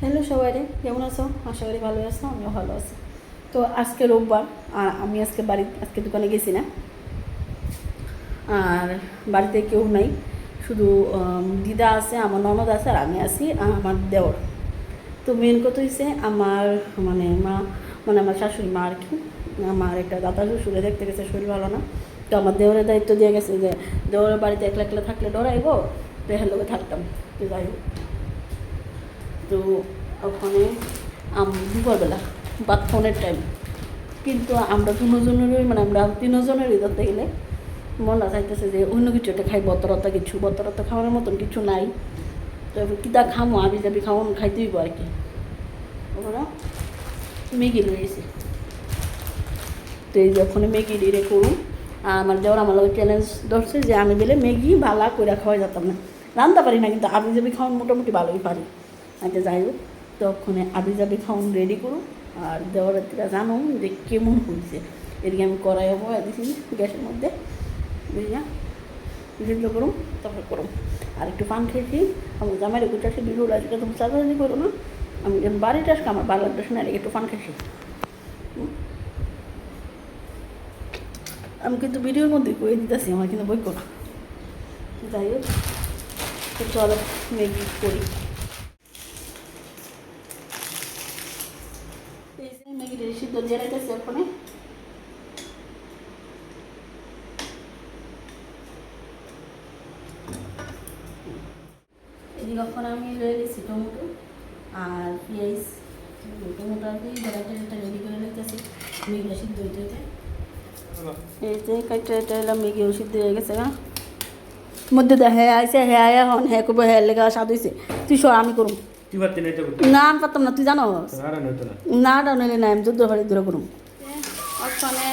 Hello সবাই রে কেমন আছো? আশা করি ভালো আছো, আমিও ভালো আছি। তো আজকে রোববার, আর আমি আজকে বাড়ি, আজকে দোকানে গেছি না। আর বাড়িতে কেউ নাই, শুধু দিদা আছে, আমার ননদ আছে, আর আমি আছি আমার দেওর। তো মেন কথা হয়েছে আমার মানে মা মানে আমার শাশুড়ি মা আর কি, আমার একটা দাদা শ্বশুরে দেখতে গেছে, শরীর ভালো না। তো আমার দেওরের দায়িত্ব দিয়ে গেছে যে, দেওরের বাড়িতে একলা একলা থাকলে ডরাইবো, তো হের লোকে থাকতাম। তো যাই হোক। তো ওখানে দুপুরবেলা বা ফোনের টাইম কিন্তু আমরা দুজনেরই মানে আমরা তিনজনেরই ধরতে গেলে মনটা চাইতেছে যে অন্য কিছু একটা খাই বতরতা কিছু বতরতা খাওয়ানোর মতন কিছু নাই। তো কিতা খামো আমি যাবি খাওয়ানো খাইতে হইব আর কি। ওরা ম্যাগি লইয়েছে তো এই যে ওখানে ম্যাগি ডিরে করুন। আমার দেওয়ার আমার লগে চ্যালেঞ্জ ধরছে যে আমি গেলে ম্যাগি ভালা করে খাওয়া যেতাম না। রান্না পারি না কিন্তু আমি যাবি খাওয়ান মোটামুটি ভালোই পারি। আচ্ছা যাই হোক তো ওখানে আবি যাবি খাওয়ান রেডি করুন। আর দেওয়ার জানুন যে কেমন হয়েছে এদিকে আমি কড়াই হব দিছি গ্যাসের মধ্যে বুঝলা ভিডিও করুন, তারপর করুন। আর একটু পান খেয়েছি আমার জামাই রেখে চাষি ভিডিও আজকে তুমি চাচাচাচি করো না। আমি যখন বাড়িতে আসকে, আমার ভালো লাগতেছে না একটু পান খেয়েছি। আমি কিন্তু ভিডিওর মধ্যে কয়ে দিতেছি, আমার কিন্তু বই করো। যাই হোক চলো ম্যাগি করি এই যে দিয়ে রাখতেছি ওখানে এদিকে ওখানে আমি রয়ে গেছি টমেটো আর পেঁয়াজ টমেটো আর কি এটা রেডি করে রেখেছি মেঘলা সিদ্ধ হইতে হইতে। এই যে কাইটা এটা এলাম মেঘে ওষুধ দিয়ে গেছে না মধ্যে দে হ্যাঁ আইসে হ্যাঁ হন হ্যাঁ করব হ্যাঁ লেগা স্বাদ হয়েছে তুই সর আমি করুম। তুই পারতি না এটা করতে না আমি পারতাম না তুই জানো? না না। ডাও নিলে না আমি দুধ ভাড়ি দূরে করুম। ওখানে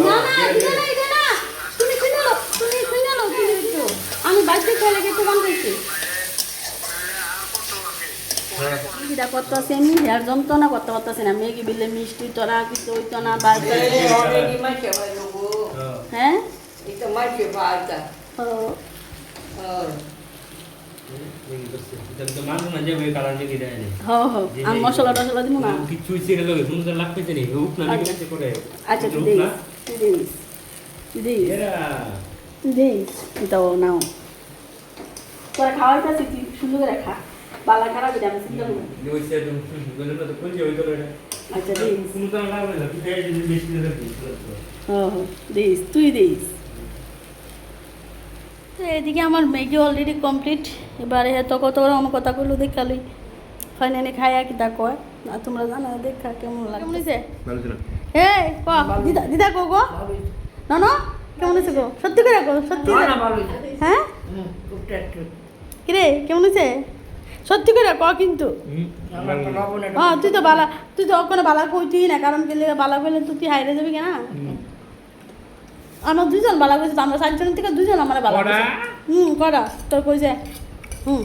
না না এটা না এটা না। তুমি খুঁজে নাও তুমি খুঁজে নাও তুমি একটু আমি বাড়িতে খেয়ে লেগে একটু বানাইছি এটা করতে আমি হেয়ার যন্ত্রণা করতে পারতেছি না। মেঘি বিলে মিষ্টি তোরা কিছু হইতো না বাড়িতে already much of it. হ্যাঁ? ও, তো মানুষ না যে ওই কালার মেঘি দেয় না? হ হ আমি মশলা টসলা দিব না কিছু ছিল লোকে শুনতে তো লাগ পেতে নেই উপ না আচ্ছা। আচ্ছা তুই দিস তোরা তুই সুন্দর করে খা। বালা খারাপ এটা আমি চিন্তা তো কোন যে ওই তো আচ্ছা তো না বেশি তুই এদিকে আমার ম্যাগি অলরেডি কমপ্লিট এবারে হয়তো কত বড় আমার কথা কইলো দেখালি ফাইনালি খাইয়া কি তা কয় আর তোমরা জানো দেখা কেমন লাগে কেমন হয়েছে ভালো ক দিদা দিদা কো গো। না না কেমন হয়েছে গো? সত্যি করে গো সত্যি হ্যাঁ? কিরে কেমন হয়েছে সত্যি করে ক কিন্তু। হ্যাঁ তুই তো বালা তুই তো ওখানে বালা কইতুই না কারণ গেলে বালা কইলে তো তুই হাইরে যাবি কেনা? আমরা দুজন বালা কইছে তো আমরা সাতজন থেকে দুজন আমার ভালো করা? কইছি হুম করা। তোর কইছে? হুম।